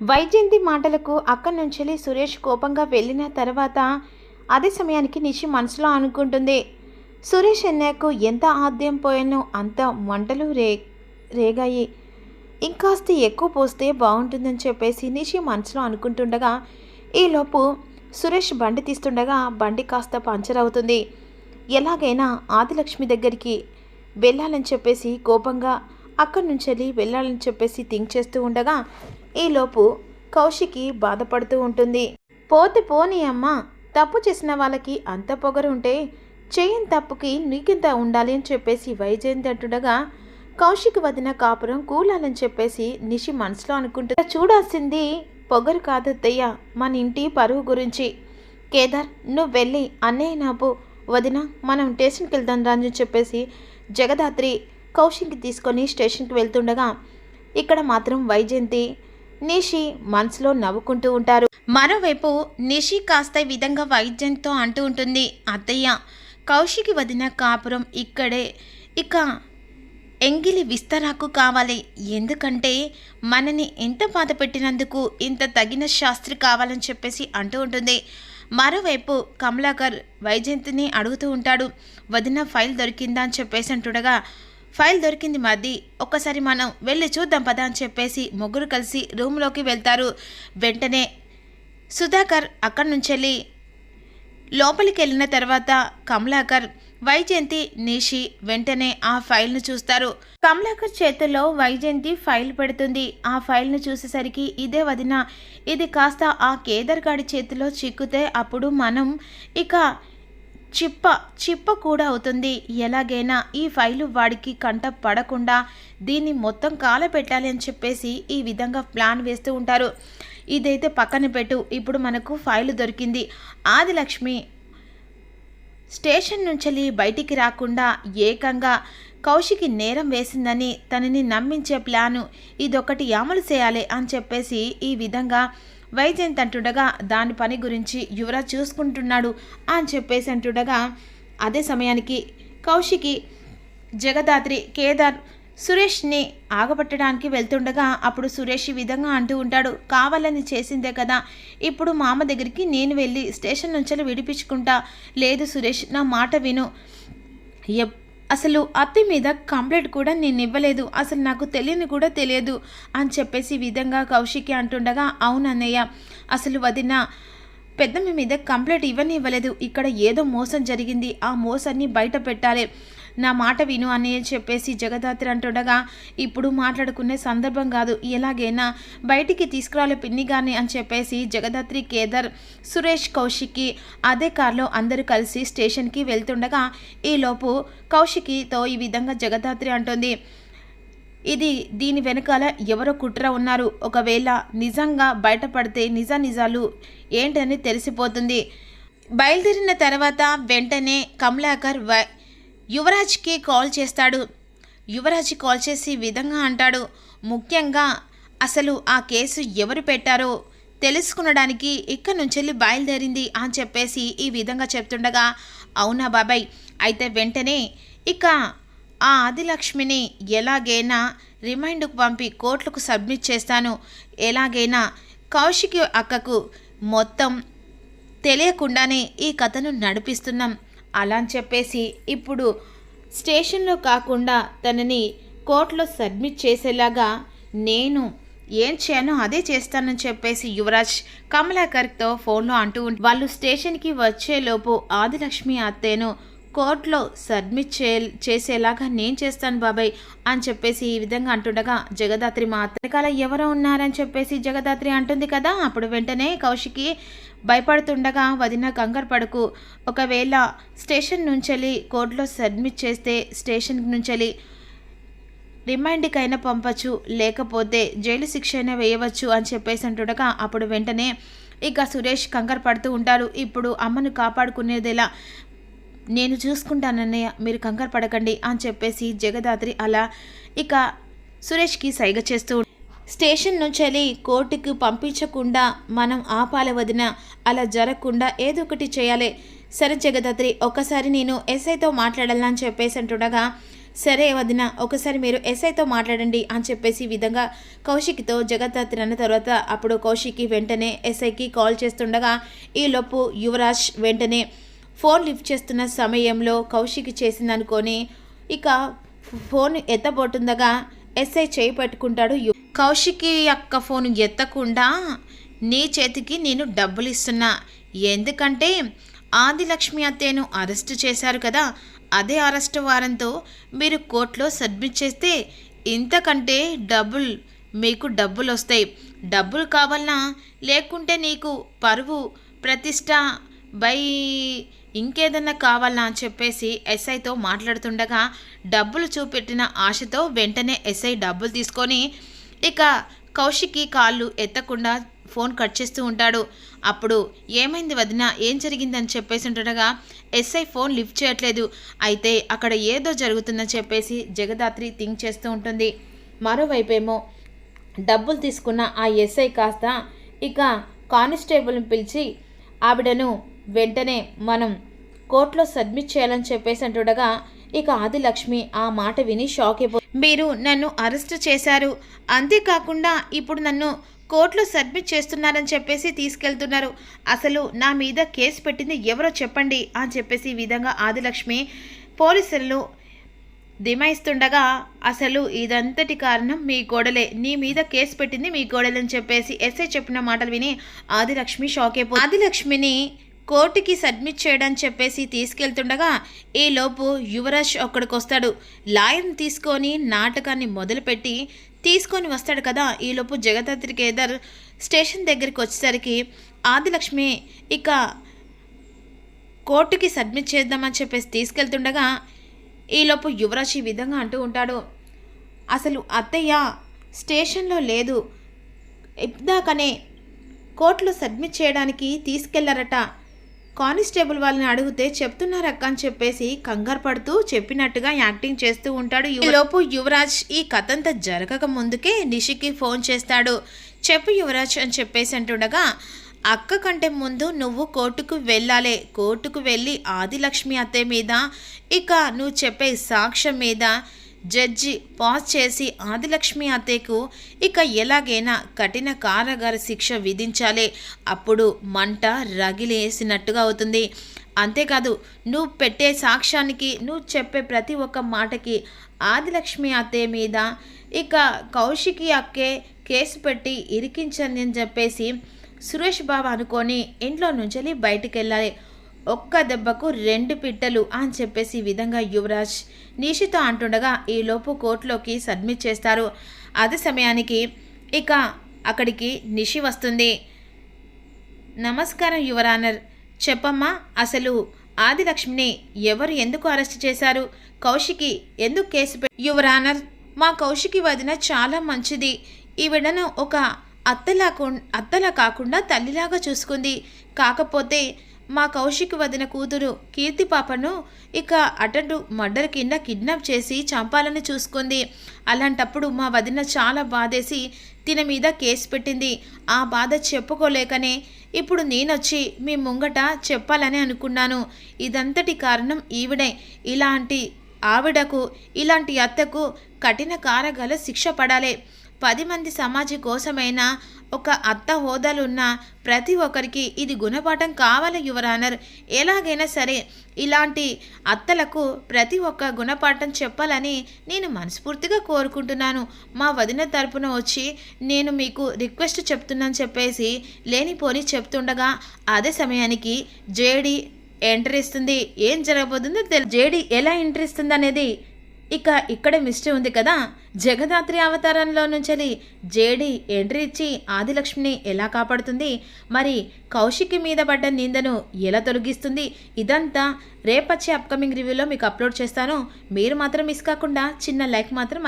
వైజయంతి మాటలకు అక్కడి నుంచి సురేష్ కోపంగా వెళ్ళిన తర్వాత అదే సమయానికి నిషి మనసులో అనుకుంటుంది. సురేష్ అన్నయ్యకు ఎంత ఆద్యం పోయానో అంత మంటలు రే రేగాయి. ఇంకాస్త ఎక్కువ పోస్తే బాగుంటుందని చెప్పేసి నిషి మనసులో అనుకుంటుండగా ఈలోపు సురేష్ బండి తీస్తుండగా బండి కాస్త పంచర్ అవుతుంది. ఎలాగైనా ఆదిలక్ష్మి దగ్గరికి వెళ్ళాలని చెప్పేసి కోపంగా అక్కడి నుంచి వెళ్ళి వెళ్ళాలని చెప్పేసి థింక్ చేస్తూ ఉండగా ఈలోపు కౌశికి బాధపడుతూ ఉంటుంది. పోతే పోనీ అమ్మ తప్పు చేసిన వాళ్ళకి అంత పొగరు ఉంటే చేయని తప్పుకి నీకింత ఉండాలి అని చెప్పేసి వైజయంతి అంటుండగా కౌశిక్ వదిన కాపురం కూలాలని చెప్పేసి నిషి మనసులో అనుకుంటుంది. చూడాల్సింది పొగరు కాదు అత్తయ్య మన ఇంటి పరువు గురించి. కేదార్ నువ్వు వెళ్ళి అన్నయ్య నాపు వదిన మనం స్టేషన్కి వెళ్దాం రాజు చెప్పేసి జగదాత్రి కౌశిక్కి తీసుకొని స్టేషన్కి వెళ్తుండగా ఇక్కడ మాత్రం వైజయంతి నిషి మనసులో నవ్వుకుంటూ ఉంటారు. మరోవైపు నిషి కాస్త విధంగా వైద్యంతో అంటూ ఉంటుంది అత్తయ్య కౌశికి వదిన కాపురం ఇక్కడే. ఇక ఎంగిలి విస్తరాకు కావాలి. ఎందుకంటే మనని ఎంత బాధ పెట్టినందుకు ఇంత తగిన శాస్త్రి కావాలని చెప్పేసి అంటూ ఉంటుంది. మరోవైపు కమలాకర్ వైజయంతిని అడుగుతూ ఉంటాడు వదిన ఫైల్ దొరికిందా? అని చెప్పేసి అంటుండగా ఫైల్ దొరికింది మధ్య ఒక్కసారి మనం వెళ్ళి చూద్దాం పదా అని చెప్పేసి ముగ్గురు కలిసి రూమ్లోకి వెళ్తారు. వెంటనే సుధాకర్ అక్కడి నుంచి వెళ్ళి లోపలికి వెళ్ళిన తర్వాత కమలాకర్ వైజయంతి నిషి వెంటనే ఆ ఫైల్ను చూస్తారు. కమలాకర్ చేతుల్లో వైజయంతి ఫైల్ పెడుతుంది. ఆ ఫైల్ను చూసేసరికి ఇదే వదిన. ఇది కాస్త ఆ కేదర్గాడి చేతిలో చిక్కితే అప్పుడు మనం ఇక చిప్ప చిప్ప కూడా అవుతుంది. ఎలాగైనా ఈ ఫైలు వాడికి కంట పడకుండా దీన్ని మొత్తం కాల పెట్టాలి అని చెప్పేసి ఈ విధంగా ప్లాన్ వేస్తూ ఉంటారు. ఇదైతే పక్కన పెట్టు. ఇప్పుడు మనకు ఫైలు దొరికింది. ఆదిలక్ష్మి స్టేషన్ నుంచి బయటికి రాకుండా ఏకంగా కౌశికి నేరం వేసిందని తనని నమ్మించే ప్లాను ఇదొకటి అమలు చేయాలి అని చెప్పేసి ఈ విధంగా వైజయంత్ అంటుండగా దాని పని గురించి యువరాజ్ చూసుకుంటున్నాడు అని చెప్పేసి అంటుండగా అదే సమయానికి కౌశికి జగదాత్రి కేదార్ సురేష్ని ఆగబట్టడానికి వెళ్తుండగా అప్పుడు సురేష్ ఈ విధంగా అంటూ ఉంటాడు కావాలని చేసిందే కదా ఇప్పుడు మామ దగ్గరికి నేను వెళ్ళి స్టేషన్ నుంచి విడిపించుకుంటా. లేదు సురేష్ నా మాట విను. ఎప్ అసలు అత్తయ్య మీద కంప్లైంట్ కూడా నేను ఇవ్వలేదు. అసలు నాకు తెలియని కూడా తెలియదు అని చెప్పేసి విధంగా కౌశికి అంటుండగా అవునన్నయ్య అసలు వదిన పెద్దమ్మ మీద కంప్లైంట్ ఇవ్వని ఇవ్వలేదు ఇక్కడ ఏదో మోసం జరిగింది. ఆ మోసాన్ని బయట పెట్టాలి. నా మాట విను అని చెప్పేసి జగదాత్రి అంటుండగా ఇప్పుడు మాట్లాడుకునే సందర్భం కాదు. ఎలాగైనా బయటికి తీసుకురాలే పిన్ని గారిని అని చెప్పేసి జగదాత్రి కేదర్ సురేష్ కౌశిక్కి అదే కార్లో అందరూ కలిసి స్టేషన్కి వెళ్తుండగా ఈలోపు కౌశికితో ఈ విధంగా జగదాత్రి అంటుంది ఇది దీని వెనకాల ఎవరో కుట్ర ఉన్నారు. ఒకవేళ నిజంగా బయటపడితే నిజ నిజాలు ఏంటని తెలిసిపోతుంది. బయలుదేరిన తర్వాత వెంటనే కమలాకర్ వై యువరాజ్కి కాల్ చేస్తాడు. యువరాజ్ కాల్ చేసి విధంగా అంటాడు. ముఖ్యంగా అసలు ఆ కేసు ఎవరు పెట్టారో తెలుసుకునడానికి ఇక్కడ నుంచి వెళ్ళి బయలుదేరింది అని చెప్పేసి ఈ విధంగా చెప్తుండగా అవునా బాబాయ్? అయితే వెంటనే ఇక ఆ ఆదిలక్ష్మిని ఎలాగైనా రిమైండ్కు పంపి కోర్టులకు సబ్మిట్ చేస్తాను. ఎలాగైనా కౌశికి అక్కకు మొత్తం తెలియకుండానే ఈ కథను నడిపిస్తున్నాం. అలా అని చెప్పేసి ఇప్పుడు స్టేషన్లో కాకుండా తనని కోర్టులో సబ్మిట్ చేసేలాగా నేను ఏం చేయానో అదే చేస్తానని చెప్పేసి యువరాజ్ కమలాకర్తో ఫోన్లో అంటూ ఉంటే వాళ్ళు స్టేషన్కి వచ్చేలోపు ఆదిలక్ష్మి అత్తేను కోర్టులో సబ్మిట్ చే చేసేలాగా నేను చేస్తాను బాబాయ్ అని చెప్పేసి ఈ విధంగా అంటుండగా జగదాత్రి మా అత్తకాల ఎవరో ఉన్నారని చెప్పేసి జగదాత్రి అంటుంది కదా అప్పుడు వెంటనే కౌశికి భయపడుతుండగా వదిన కంగారు ఒకవేళ స్టేషన్ నుంచి కోర్టులో సబ్మిట్ చేస్తే స్టేషన్ నుంచి రిమాండ్కైనా పంపచ్చు లేకపోతే జైలు శిక్ష అయినా వేయవచ్చు అని చెప్పేసి అంటుండగా అప్పుడు వెంటనే ఇక సురేష్ కంగారు పడుతూ ఉంటారు. ఇప్పుడు అమ్మను కాపాడుకునేదిలా నేను చూసుకుంటానన్నయ్య మీరు కంగారు పడకండి అని చెప్పేసి జగదాత్రి అలా ఇక సురేష్కి సైగ చేస్తూ స్టేషన్ నుంచి వెళ్ళి కోర్టుకు పంపించకుండా మనం ఆపాల వదిన అలా జరగకుండా ఏదో ఒకటి చేయాలి. సరే జగదాత్రి ఒకసారి నేను ఎస్ఐతో మాట్లాడాలని చెప్పేసి అంటుండగా సరే వదిన ఒకసారి మీరు ఎస్ఐతో మాట్లాడండి అని చెప్పేసి విధంగా కౌశిక్తో జగదాత్రి అన్న తర్వాత అప్పుడు కౌశిక్కి వెంటనే ఎస్ఐకి కాల్ చేస్తుండగా ఈలోపు యువరాజ్ వెంటనే ఫోన్ లిఫ్ట్ చేస్తున్న సమయంలో కౌశిక్ చేసిందనుకొని ఇక ఫోన్ ఎత్తబోతుండగా ఎస్ఐ చేయి పట్టుకుంటాడు యు- కౌశికి యొక్క ఫోన్ ఎత్తకుండా నీ చేతికి నేను డబ్బులు ఇస్తున్నా ఎందుకంటే ఆదిలక్ష్మి అత్తయ్యను అరెస్ట్ చేశారు కదా. అదే అరెస్ట్ వారంతో మీరు కోర్టులో సబ్మిట్ చేస్తే ఇంతకంటే డబ్బులు మీకు డబ్బులు వస్తాయి డబ్బులు కావాలన్నా లేకుంటే నీకు పరువు ప్రతిష్ట బై ఇంకేదన్నా కావాలా అని చెప్పేసి ఎస్ఐతో మాట్లాడుతుండగా డబ్బులు చూపెట్టిన ఆశతో వెంటనే ఎస్ఐ డబ్బులు తీసుకొని ఇక కౌశికి కాళ్ళు ఎత్తకుండా ఫోన్ కట్ చేస్తూ ఉంటాడు. అప్పుడు ఏమైంది వదిన? ఏం జరిగిందని చెప్పేసి ఉంటుండగా ఎస్ఐ ఫోన్ లిఫ్ట్ చేయట్లేదు. అయితే అక్కడ ఏదో జరుగుతుందని చెప్పేసి జగదాత్రి థింక్ చేస్తూ ఉంటుంది. మరోవైపేమో డబ్బులు తీసుకున్న ఆ ఎస్ఐ కాస్త ఇక కానిస్టేబుల్ని పిలిచి ఆవిడను వెంటనే మనం కోర్టులో సబ్మిట్ చేయాలని చెప్పేసి అంటుండగా ఇక ఆదిలక్ష్మి ఆ మాట విని షాక్ అయిపో మీరు నన్ను అరెస్ట్ చేశారు. అంతేకాకుండా ఇప్పుడు నన్ను కోర్టులో సబ్మిట్ చేస్తున్నారని చెప్పేసి తీసుకెళ్తున్నారు. అసలు నా మీద కేసు పెట్టింది ఎవరో చెప్పండి అని చెప్పేసి ఈ విధంగా ఆదిలక్ష్మి పోలీసులను దిమాయిస్తుండగా అసలు ఇదంతటి కారణం మీ గోడలే. నీ మీద కేసు పెట్టింది మీ గోడలని చెప్పేసి ఎస్ఐ చెప్పిన మాటలు విని ఆదిలక్ష్మి షాక్ అయిపోయింది ఆదిలక్ష్మిని కోర్టుకి సబ్మిట్ చేయడం చెప్పేసి తీసుకెళ్తుండగా ఈలోపు యువరాజ్ అక్కడికి వస్తాడు లాయర్ని తీసుకొని నాటకాన్ని మొదలుపెట్టి తీసుకొని వస్తాడు కదా. ఈలోపు జగదాత్రి కేదర్ స్టేషన్ దగ్గరికి వచ్చేసరికి ఆదిలక్ష్మి ఇక కోర్టుకి సబ్మిట్ చేద్దామని చెప్పేసి తీసుకెళ్తుండగా ఈలోపు యువరాజ్ ఈ విధంగా అంటూ ఉంటాడు. అసలు అత్తయ్య స్టేషన్లో లేదు. ఇందాకనే కోర్టులో సబ్మిట్ చేయడానికి తీసుకెళ్ళారట. కానిస్టేబుల్ వాళ్ళని అడిగితే చెప్తున్నారక్క అని చెప్పేసి కంగారు పడుతూ చెప్పినట్టుగా యాక్టింగ్ చేస్తూ ఉంటాడు ఈలోపు లోపు యువరాజ్ ఈ కథంతా జరగక ముందుకే నిషికి ఫోన్ చేస్తాడు. చెప్పు యువరాజ్ అని చెప్పేసి అంటుండగా అక్క కంటే ముందు నువ్వు కోర్టుకు వెళ్ళాలి. కోర్టుకు వెళ్ళి ఆదిలక్ష్మి అత్తయ్య మీద ఇక నువ్వు చెప్పే సాక్ష్యం మీద జడ్జి పాస్ చేసి ఆదిలక్ష్మి అత్తయ్యకు ఇక ఎలాగైనా కఠిన కారాగార శిక్ష విధించాలి. అప్పుడు మంట రగిలేసినట్టుగా అవుతుంది. అంతేకాదు నువ్వు పెట్టే సాక్ష్యానికి నువ్వు చెప్పే ప్రతి ఒక్క మాటకి ఆదిలక్ష్మి అత్తయ్య మీద ఇక కౌశికి అక్కే కేసు పెట్టి ఇరికించండి అని చెప్పేసి సురేష్ బాబు అనుకొని ఇంట్లో నుంచి బయటికి వెళ్ళాలి ఒక్క దెబ్బకు రెండు పిట్టలు అని చెప్పేసి ఈ విధంగా యువరాజ్ నిషితో అంటుండగా ఈలోపు కోర్టులోకి సబ్మిట్ చేస్తారు. అదే సమయానికి ఇక అక్కడికి నిషి వస్తుంది. నమస్కారం యువరానర్ చెప్పమ్మా అసలు ఆదిలక్ష్మిని ఎవరు ఎందుకు అరెస్ట్ చేశారు? కౌశికి ఎందుకు కేసు పె యువరానర్ మా కౌశికి వదిన చాలా మంచిది. ఈవిడను ఒక అత్తలా అత్తలా కాకుండా తల్లిలాగా చూసుకుంది. కాకపోతే మా కౌశిక్ వదిన కూతురు కీర్తి పాపను ఇక అటెండు మర్డర్ కింద కిడ్నాప్ చేసి చంపాలని చూసుకుంది. అలాంటప్పుడు మా వదిన చాలా బాధేసి తిన మీద కేసు పెట్టింది. ఆ బాధ చెప్పుకోలేకనే ఇప్పుడు నేనొచ్చి మీ ముంగట చెప్పాలని అనుకున్నాను. ఇదంతటి కారణం ఈవిడే. ఇలాంటి ఆవిడకు ఇలాంటి అత్తకు కఠిన కారగల శిక్ష పడాలి. పది మంది సమాజం కోసమైనా ఒక అత్త హోదాలున్న ప్రతి ఒక్కరికి ఇది గుణపాఠం కావాలి యువరానర్. ఎలాగైనా సరే ఇలాంటి అత్తలకు ప్రతి ఒక్క గుణపాఠం చెప్పాలని నేను మనస్ఫూర్తిగా కోరుకుంటున్నాను. మా వదిన తరపున వచ్చి నేను మీకు రిక్వెస్ట్ చెప్తున్నాను చెప్పేసి లేనిపోని చెప్తుండగా అదే సమయానికి జేడి ఎంటర్ ఇస్తుంది. ఏం జరగబోతుందో తెలు జేడి ఎలా ఎంటర్ ఇస్తుంది అనేది ఇక ఇక్కడ మిస్టరీ ఉంది కదా. జగదాత్రి అవతారంలో నుంచి జేడి ఎంట్రీ ఇచ్చి ఆదిలక్ష్మిని ఎలా కాపాడుతుంది? మరి కౌశికి మీద పడ్డ నిందను ఎలా తొలగిస్తుంది? ఇదంతా రేపచ్చే అప్కమింగ్ రివ్యూలో మీకు అప్లోడ్ చేస్తాను. మీరు మాత్రం మిస్ కాకుండా చిన్న లైక్ మాత్రం